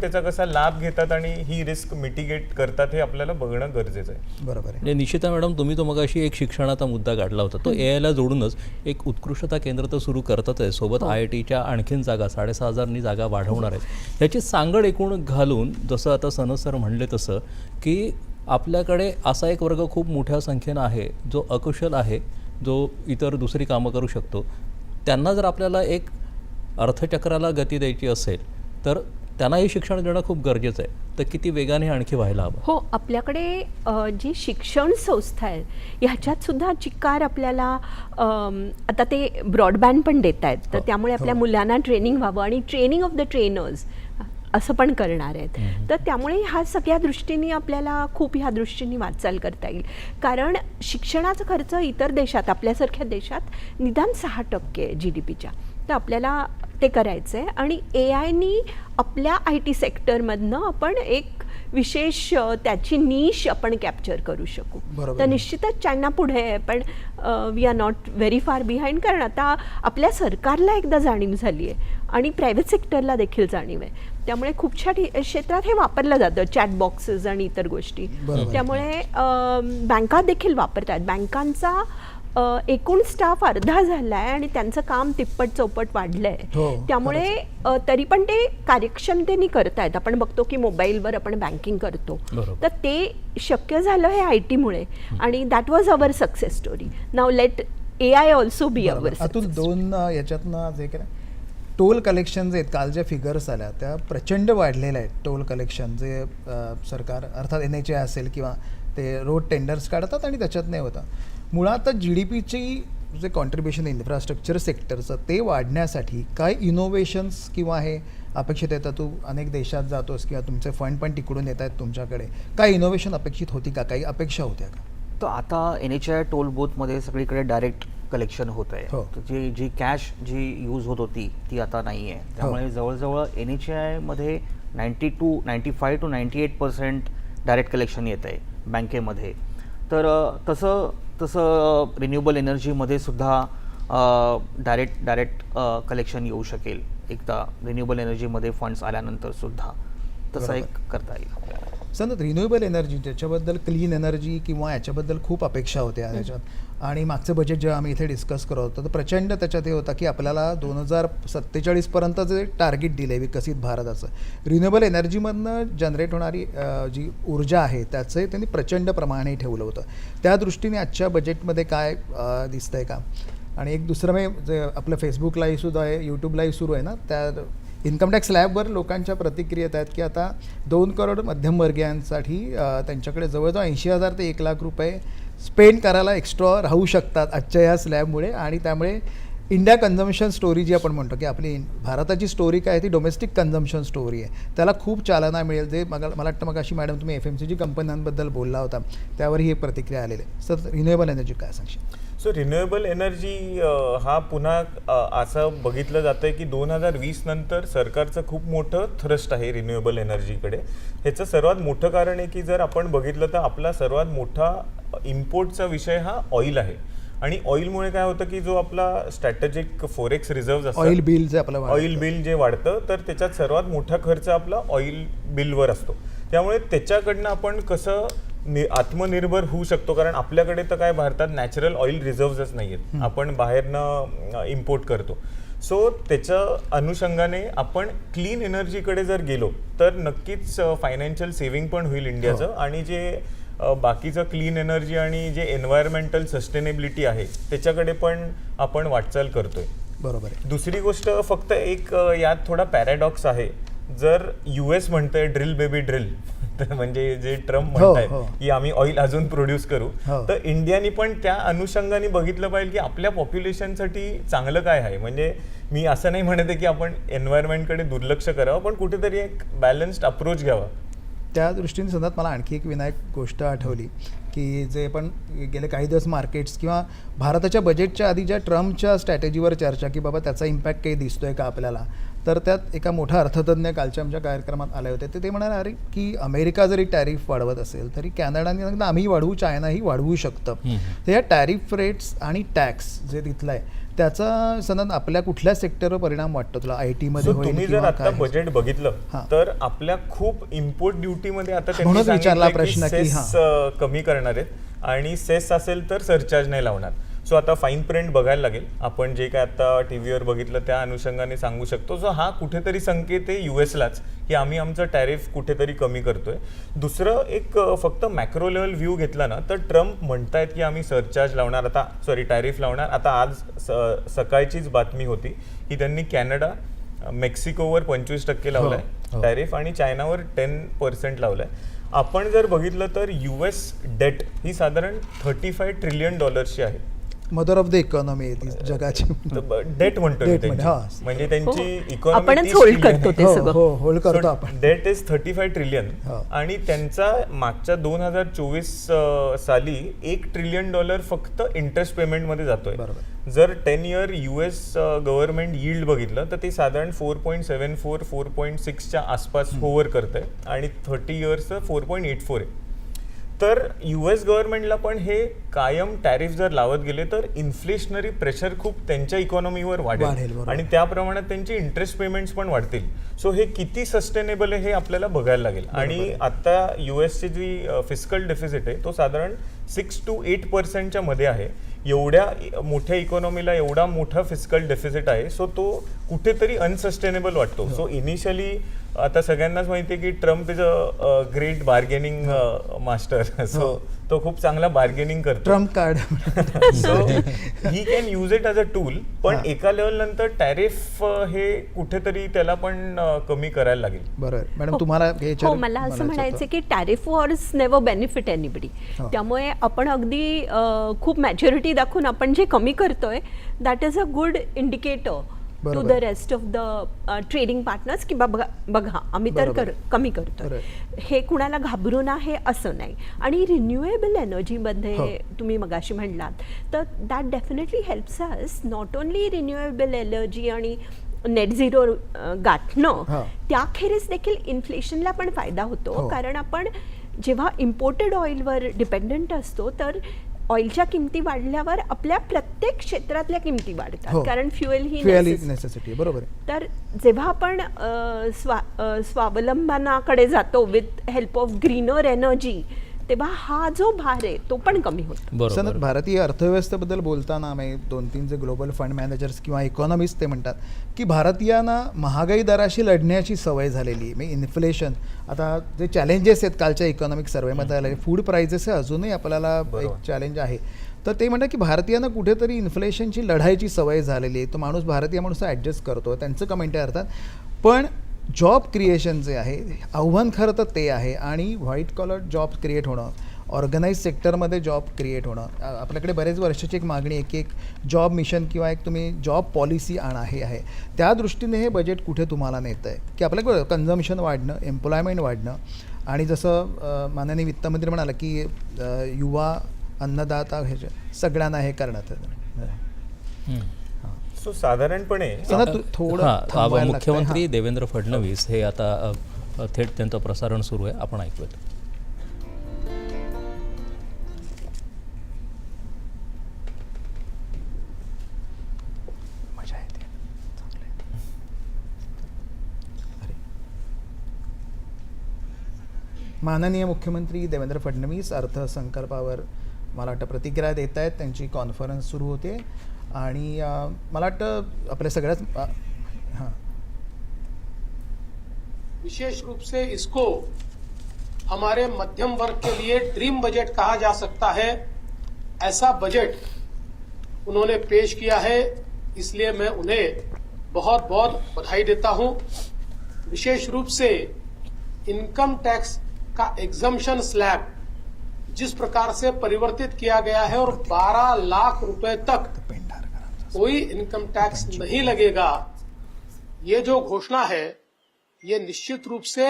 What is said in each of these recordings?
त्याचा कसा लाभ घेतात आणि ही रिस्क मिटिगेट करतात हे आपल्याला बघणं गरजेचं आहे. बरोबर आहे. म्हणजे निश्चिता मॅडम तुम्ही तो मग अशी एक शिक्षणाचा मुद्दा काढला होता. तो ए आयला जोडूनच एक उत्कृष्टता केंद्र तर सुरू करतच आहे. सोबत आय आय टीच्या आणखीन जागा साडेसहा हजारनी जागा वाढवणार आहेत. याची सांगड एकूण घालून जसं आता सनद सर म्हणले तसं की आपल्याकडे असा एक वर्ग खूप मोठ्या संख्येनं आहे जो अकुशल आहे जो इतर दुसरी कामं करू शकतो. त्यांना जर आपल्याला एक अर्थचक्राला गती द्यायची असेल तर त्यांनाही शिक्षण देणं खूप गरजेचं आहे. तर किती वेगाने हे आणखी व्हायला हवं? हो आपल्याकडे जी शिक्षण संस्था आहे ह्याच्यात सुद्धा चिक्कार आपल्याला आता ते ब्रॉडबँड पण देत आहेत. तर त्यामुळे आपल्या मुलांना ट्रेनिंग व्हावं आणि ट्रेनिंग ऑफ द ट्रेनर्स असं पण करणार आहेत. तर त्यामुळे ह्या सगळ्या दृष्टीने आपल्याला खूप ह्या दृष्टीने वाटचाल करता येईल. कारण शिक्षणाचा खर्च इतर देशात आपल्यासारख्या देशात निदान सहा टक्के आहे जी डी पीच्या तर आपल्याला ते करायचं आहे आणि ए आयनी आपल्या आय टी सेक्टरमधनं आपण एक विशेष त्याची नीश आपण कॅप्चर करू शकू. तर निश्चितच चायना पुढे आहे पण we are not very far behind कारण आता आपल्या सरकारला एकदा जाणीव झाली आहे आणि प्रायव्हेट सेक्टरला देखील जाणीव आहे. त्यामुळे खूप छान क्षेत्रात हे वापरलं जातं चॅट बॉक्सेस आणि इतर गोष्टी. त्यामुळे बँका देखील वापरतात. बँकांचा एकूण स्टाफ अर्धा झाला आहे आणि त्यांचं काम तिप्पट चौपट वाढलं हो, आहे त्यामुळे तरी पण ते कार्यक्षमतेने करतायत. आपण बघतो की मोबाईलवर आपण बँकिंग करतो. तर ते शक्य झालं हे आय टीमुळे आणि that was our success story now let A I also be. Our Atul दोन याच्यातनं जे काय टोल कलेक्शन जे आहेत. काल ज्या फिगर्स आल्या. त्या प्रचंड वाढलेल्या आहेत. टोल कलेक्शन जे सरकार अर्थात एन एच ए असेल किंवा ते रोड टेंडर्स काढतात आणि त्याच्यात नाही होतं. मुळात जी डी पीची जे कॉन्ट्रीब्युशन इन्फ्रास्ट्रक्चर सेक्टरचं ते वाढण्यासाठी काय इनोव्हेशन्स किंवा हे अपेक्षित येतं तू अनेक देशात जातोस किंवा तुमचे फंड पण तिकडून येत आहेत तुमच्याकडे. काय इनोव्हेशन अपेक्षित होती का? काही अपेक्षा होत्या का? तर आता एन एच आय टोल बूथमध्ये सगळीकडे डायरेक्ट कलेक्शन होत आहे. हो. जी जी कॅश जी यूज होत होती ती आता नाही आहे त्यामुळे जवळजवळ एन एच आयमध्ये ninety two ninety five to ninety eight percent direct collection येत आहे बँकेमध्ये तर तसं तसं रिन्युएबल एनर्जीमध्ये सुद्धा डायरेक्ट डायरेक्ट कलेक्शन येऊ शकेल. एकदा रिन्युएबल एनर्जीमध्ये फंड्स आल्यानंतर सुद्धा. तसं. एक करता येईल. आपल्याला सनत रिन्युएबल एनर्जी त्याच्याबद्दल क्लीन एनर्जी किंवा याच्याबद्दल खूप अपेक्षा होत्या त्याच्यात आणि मागचं बजेट जेव्हा आम्ही इथे डिस्कस करत होतो तर प्रचंड त्याच्यात हे होतं की आपल्याला दोन हजार सत्तेचाळीसपर्यंत जे टार्गेट दिलं आहे विकसित भारताचं. रिन्युएबल एनर्जीमधनं जनरेट होणारी जी ऊर्जा आहे त्याचं त्यांनी प्रचंड प्रमाणे ठेवलं होतं. त्या दृष्टीने आजच्या बजेटमध्ये काय दिसतंय का? आणि एक दुसरं म्हणजे जे आपलं फेसबुक लाईव्ह सुद्धा आहे यूट्यूब लाईव्ह सुरू आहे ना त्या इन्कम टॅक्स लॅबवर लोकांच्या प्रतिक्रियेत आहेत की आता दोन करोड मध्यमवर्गीयांसाठी त्यांच्याकडे जवळजवळ ऐंशी हजार ते एक लाख रुपये स्पेंड करायला एक्स्ट्रा राहू शकतात आजच्या या स्लॅबमुळे. आणि त्यामुळे इंडिया कन्झम्शन स्टोरी जी आपण म्हणतो की आपली भारताची स्टोरी काय आहे ती डोमेस्टिक कन्झम्शन स्टोरी आहे. त्याला खूप चालना मिळेल. जे मग मला वाटतं मग अशी मॅडम तुम्ही एफ एम सी जी कंपन्यांबद्दल बोलला होता त्यावरही एक प्रतिक्रिया आलेली आहे. सर रिन्युएबल एनर्जी काय सांगशील? सो रिन्युएबल एनर्जी हा पुन्हा असं बघितलं जातंय की दोन हजार वीस नंतर सरकारचं खूप मोठं थ्रस्ट आहे रिन्युएबल एनर्जीकडे ह्याचं सर्वात मोठं कारण आहे की जर आपण बघितलं तर आपला सर्वात मोठा इम्पोर्टचा विषय हा ऑइल आहे. आणि ऑइलमुळे काय होतं की जो आपला strategic forex reserve oil bill जे आपलं. ऑइल बिल जे वाढतं तर त्याच्यात सर्वात मोठा खर्च आपला ऑइल बिलवर असतो. त्यामुळे त्याच्याकडनं आपण कसं नि आत्मनिर्भर होऊ शकतो. कारण आपल्याकडे तर काय भारतात नॅचरल ऑइल रिझर्व्हच नाही आहेत आपण बाहेरनं इम्पोर्ट करतो. सो त्याच्या अनुषंगाने आपण क्लीन एनर्जीकडे जर गेलो तर नक्कीच फायनान्शियल सेव्हिंग पण होईल इंडियाचं. आणि जे बाकीचं क्लीन एनर्जी आणि जे एन्व्हायरमेंटल सस्टेनेबिलिटी आहे त्याच्याकडे पण आपण वाटचाल करतोय. बरोबर आहे. दुसरी गोष्ट फक्त एक यात थोडा पॅराडॉक्स आहे. जर यू एस म्हणतंय ड्रिल बेबी ड्रिल तर म्हणजे जे ट्रम्प हो, म्हणतायत हो. की आम्ही ऑइल अजून प्रोड्यूस करू हो. तर इंडियानी पण त्या अनुषंगाने बघितलं पाहिजे की आपल्या पॉप्युलेशनसाठी चांगलं काय आहे म्हणजे मी असं नाही म्हणत आहे की आपण एन्व्हायरमेंटकडे दुर्लक्ष करावं पण कुठेतरी एक बॅलन्स्ड अप्रोच घ्यावा त्या दृष्टीने सतत मला आणखी एक विनायक गोष्ट आठवली की जे पण गेले काही दिवस मार्केट्स किंवा भारताच्या बजेटच्या आधी ज्या ट्रम्पच्या स्ट्रॅटेजीवर चर्चा की बाबा त्याचा इम्पॅक्ट काही दिसतोय का आपल्याला तर त्यात एका मोठा अर्थतज्ञ कालच्या आमच्या कार्यक्रमात आले होते. तर ते म्हणाले अरे की अमेरिका जरी टॅरिफ वाढवत असेल तरी कॅनडाने सांगितलं आम्ही वाढवू चायनाही वाढवू शकतं. तर या टॅरिफ रेट्स आणि टॅक्स जे तिथलं आहे त्याचा सनद आपल्या कुठल्या सेक्टरवर परिणाम वाटतो? तुला आय टी मध्ये So, होईल तुम्ही जर आता? बजेट बघितलं. तर आपल्या खूप इम्पोर्ट ड्युटीमध्ये आता म्हणूनच विचारला सांगितलंय प्रश्न की कमी करणार आहेत आणि सेस असेल तर सरचार्ज नाही लावणार. सो आता फाईन प्रिंट बघायला लागेल. आपण जे काय आता टीव्हीवर बघितलं त्या अनुषंगाने सांगू शकतो. सो हा कुठेतरी संकेत आहे युएसलाच की आम्ही आमचं टॅरिफ कुठेतरी कमी करतोय. दुसरं एक फक्त मॅक्रो लेवल व्ह्यू घेतला ना तर ट्रम्प म्हणतायत की आम्ही सरचार्ज लावणार. आता सॉरी टॅरिफ लावणार. आता आज स- सकाळचीच बातमी होती की त्यांनी कॅनडा मेक्सिकोवर पंचवीस टक्के लावलाय. हो. टॅरिफ आणि चायनावर टेन पर्सेंट लावलाय. आपण जर बघितलं तर युएस डेट ही साधारण थर्टी फाय ट्रिलियन डॉलर्सची आहे. मदर ऑफ द इकॉनॉमी जगाची डेट म्हणतो मी Debt. म्हणजे, हा. म्हणजे हो. त्यांची इकॉनॉमी आपणच होल्ड करतो ते हो सगळं हो होल्ड करतो आपण debt is thirty five trillion हो. आणि त्यांचा मागच्या दोन हजार चोवीस साली एक ट्रिलियन डॉलर फक्त इंटरेस्ट पेमेंटमध्ये जातोय बरोबर. जर ten year US government yield बघितलं तर ते साधारण four point seven four four point सिक्सच्या आसपास होवर करत आहे आणि थर्टी इयर्सचं फोर पॉईंट एट फोर आहे तर युएस गव्हर्नमेंटला पण हे कायम टॅरिफ जर लावत गेले तर इन्फ्लेशनरी प्रेशर खूप त्यांच्या इकॉनॉमीवर वाढेल. आणि त्या प्रमाणात त्यांची इंटरेस्ट पेमेंट्स पण वाढतील. सो हे किती सस्टेनेबल आहे हे आपल्याला बघायला लागेल. आणि आता युएसची जी फिजिकल डेफिसिट आहे तो साधारण सिक्स टू एट पर्सेंटच्या मध्ये आहे. एवढ्या मोठ्या इकॉनॉमीला एवढा मोठा फिजिकल डेफिसिट आहे. सो तो कुठेतरी अनसस्टेनेबल वाटतो. सो इनिशियली आता सगळ्यांनाच माहिती आहे की Trump is a great bargaining master so तो खूप चांगला बार्गेनिंग करतो Trump card so he can use it as a tool पण. एका लेवल नंतर टॅरिफ हे कुठेतरी त्याला पण कमी करायला लागेल बरोबर मॅडम हो. तुम्हाला हे हो मला असं म्हणायचं. की tariff wars never benefit anybody. त्यामुळे आपण अगदी खूप मॅच्युरिटी दाखवून आपण जे कमी करतोय that is a good indicator to. The rest of the trading partners की बघा बघा आम्ही तर. कर, कमी करतोय बरोबर. हे कुणाला घाबरून आहे असं नाही आणि रिन्युएबल एनर्जीमध्ये हो. तुम्ही मगाशी म्हणलात तर that definitely helps us not only renewable energy आणि नेट झिरो गाठणं. त्याखेरीज देखील इन्फ्लेशनला पण फायदा होतो हो. कारण आपण जेव्हा इम्पोर्टेड ऑइलवर डिपेंडंट असतो तर ऑइलच्या किमती वाढल्यावर आपल्या प्रत्येक क्षेत्रातल्या किमती हो. वाढतात कारण फ्युएल ही necessity. बरोबर आहे. तर जेव्हा आपण अ, स्वा अ, स्वावलंबनाकडे जातो with help of greener energy तेव्हा हा जो भार आहे तो पण कमी होतो. सनत भारतीय अर्थव्यवस्थेबद्दल बोलताना आम्ही दोन तीन जे ग्लोबल फंड मॅनेजर्स किंवा इकॉनॉमिस्ट ते म्हणतात की भारतीयांना महागाई दराशी लढण्याची सवय झालेली आहे. म्हणजे इन्फ्लेशन आता जे चॅलेंजेस आहेत कालच्या इकॉनॉमिक सर्वेमध्ये आले फूड प्राइसेस हे अजूनही आपल्याला एक. चॅलेंज आहे. तर ते म्हणतात की भारतीयांना कुठेतरी इन्फ्लेशनची लढायची सवय झालेली आहे. तो माणूस भारतीय माणूस ॲडजस्ट करतो त्यांचं कमेंट आहे अर्थात. पण जॉब क्रिएशन जे आहे आव्हान खरं तर ते आहे आणि व्हाईट कॉलर जॉब क्रिएट होणं ऑर्गनाईज सेक्टरमध्ये जॉब क्रिएट होणं. आपल्याकडे बरेच वर्षाची एक मागणी आहे की एक जॉब मिशन किंवा एक तुम्ही जॉब पॉलिसी आणा हे आहे. त्या दृष्टीने हे बजेट कुठे तुम्हाला नेतं आहे की आपल्याकडे कन्झम्शन वाढणं एम्प्लॉयमेंट वाढणं आणि जसं माननीय वित्तमंत्री म्हणाला की युवा अन्नदाता ह्याच्या सगळ्यांना हे करण्यात सो साधारणपणे थोडं. मुख्यमंत्री. देवेंद्र फडणवीस हे आता थेट त्यांचं प्रसारण सुरू आहे आपण ऐकूयात. माननीय मुख्यमंत्री देवेंद्र फडणवीस अर्थसंकल्पावर मला वाटतं प्रतिक्रिया देत आहेत. त्यांची कॉन्फरन्स सुरू होते. आणि मला वाटतं आपल्या सगळ्याच हां. विशेष रूप से इसको हमारे मध्यम वर्ग के लिए ड्रीम बजट कहा जा सकता है। ऐसा बजट उन्होंने पेश किया है इसलिए मैं उन्हें बहुत बहुत बधाई देता हूं। विशेष रूप से इनकम टैक्स का एग्जम्पशन स्लैब जिस प्रकार से परिवर्तित किया गया है और 12 लाख रुपए तक कोई इनकम टैक्स नहीं लगेगा, ये जो घोषणा है, ये निश्चित रूप से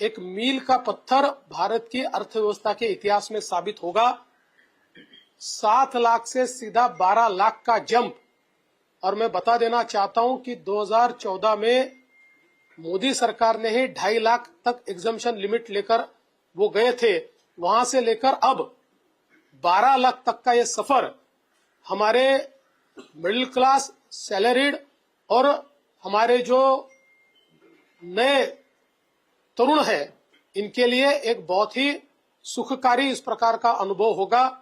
एक मील का पत्थर भारत की अर्थव्यवस्था के इतिहास में साबित होगा। सात लाख से सीधा बारह लाख का जंप और मैं बता देना चाहता हूँ कि 2014 में मोदी सरकार ने ही ढाई लाख तक एग्जामेशन लिमिट लेकर वो गए थे। वहाँ से लेकर अब 12 लाख तक का यह सफ़र हमारे मिडिल क्लास सैलरीड और हमारे जो नए तरुण है, इनके लिए एक बहुत ही सुखकारी इस प्रकार का अनुभव होगा।